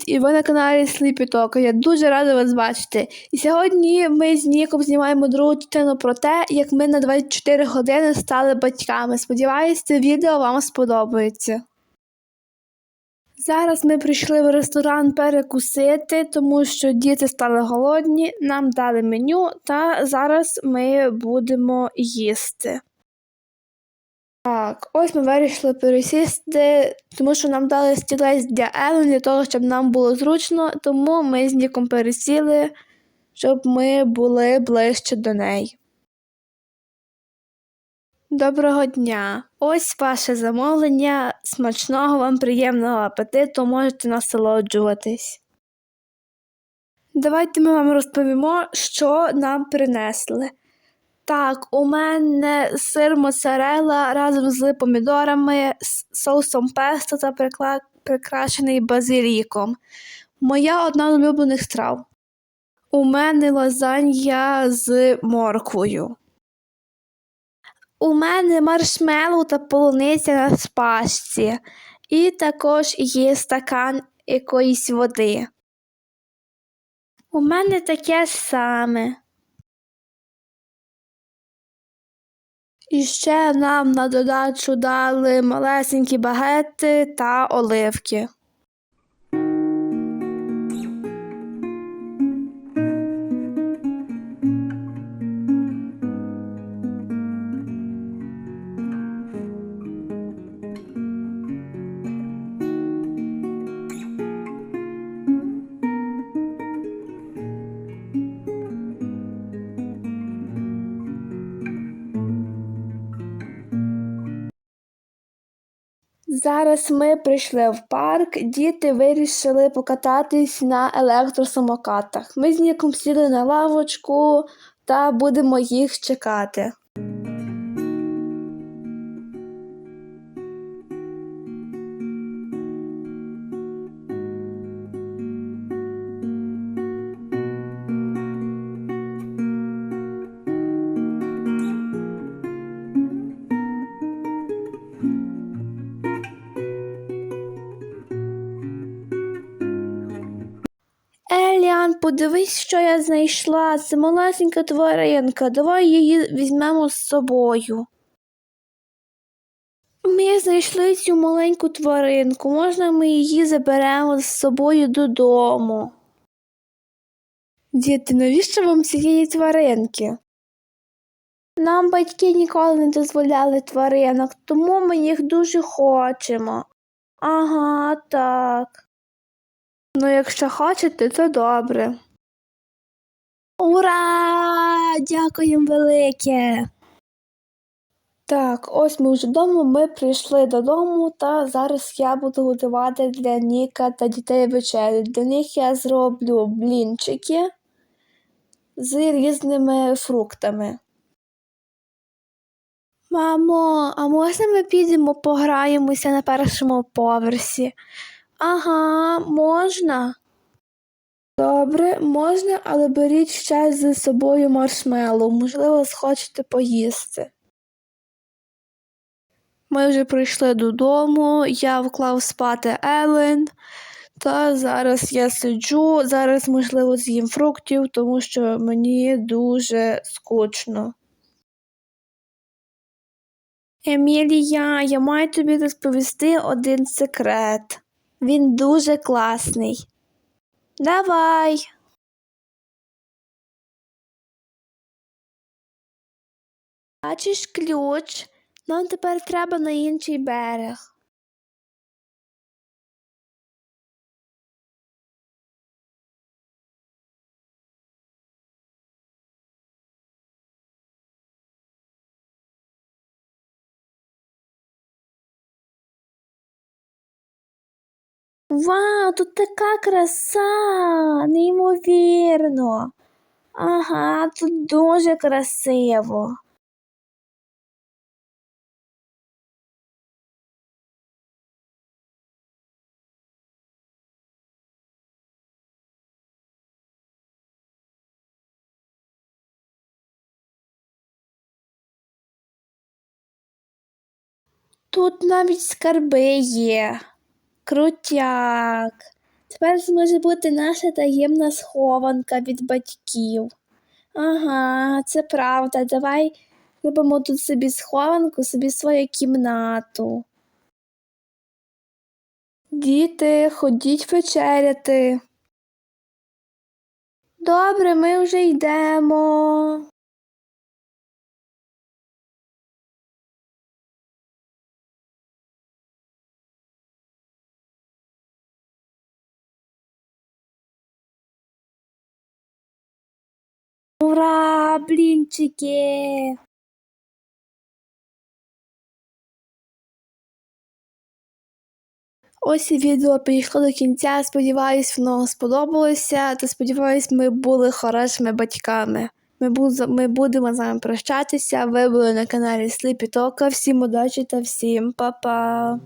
привіт! І ви на каналі Talk. Я дуже рада вас бачити. І сьогодні ми з Ніком знімаємо другу частину про те, як ми на 24 години стали батьками. Сподіваюсь, це відео вам сподобається. Зараз ми прийшли в ресторан перекусити, тому що діти стали голодні, нам дали меню, та зараз ми будемо їсти. Так, ось ми вирішили пересісти, тому що нам дали стілець для Елен для того, щоб нам було зручно, тому ми з Ніком пересіли, щоб ми були ближче до неї. Доброго дня! Ось ваше замовлення. Смачного вам приємного апетиту, можете насолоджуватись. Давайте ми вам розповімо, що нам принесли. Так, у мене сир моцарелла разом з помідорами, соусом песто та прикрашений базиліком. Моя одна з улюблених страв. У мене лазанья з морквою. У мене маршмеллоу та полуниця на спашці. І також є стакан якоїсь води. У мене таке саме. І ще нам на додачу дали малесенькі багети та оливки. Зараз ми прийшли в парк, діти вирішили покататись на електросамокатах. Ми з Ніком сіли на лавочку та будемо їх чекати. Еліан, подивись, що я знайшла. Це малесенька тваринка. Давай її візьмемо з собою. Ми знайшли цю маленьку тваринку. Можна ми її заберемо з собою додому. Діти, навіщо вам цієї тваринки? Нам батьки ніколи не дозволяли тваринок, тому ми їх дуже хочемо. Ага, так. Ну, якщо хочете, то добре. Ура! Дякуємо велике. Так, ось ми вже вдома, ми прийшли додому, та зараз я буду готувати для Ніка та дітей вечерю. Для них я зроблю блінчики з різними фруктами. Мамо, а можна ми підемо пограємося на першому поверсі? Ага, можна. Добре, можна, але беріть ще з собою маршмеллоу, можливо, схочете поїсти. Ми вже прийшли додому, я вклав спати Елен, та зараз я сиджу, зараз, можливо, з'їм фруктів, тому що мені дуже скучно. Емілія, я маю тобі розповісти один секрет. Він дуже класний. Давай. Бачиш ключ? Нам тепер треба на інший берег. Вау, тут така краса, неймовірно. Ага, тут дуже красиво. Тут навіть скарби є. Крутяк. Тепер зможе бути наша таємна схованка від батьків. Ага, це правда. Давай робимо тут собі схованку, собі свою кімнату. Діти, ходіть вечеряти. Добре, ми вже йдемо. Ура, блінчики! Ось і відео підійшло до кінця. Сподіваюсь, воно сподобалося. Та сподіваюсь, ми були хорошими батьками. Ми, бу- ми будемо з вами прощатися. Ви були на каналі Talk. Всім удачі та всім па-па!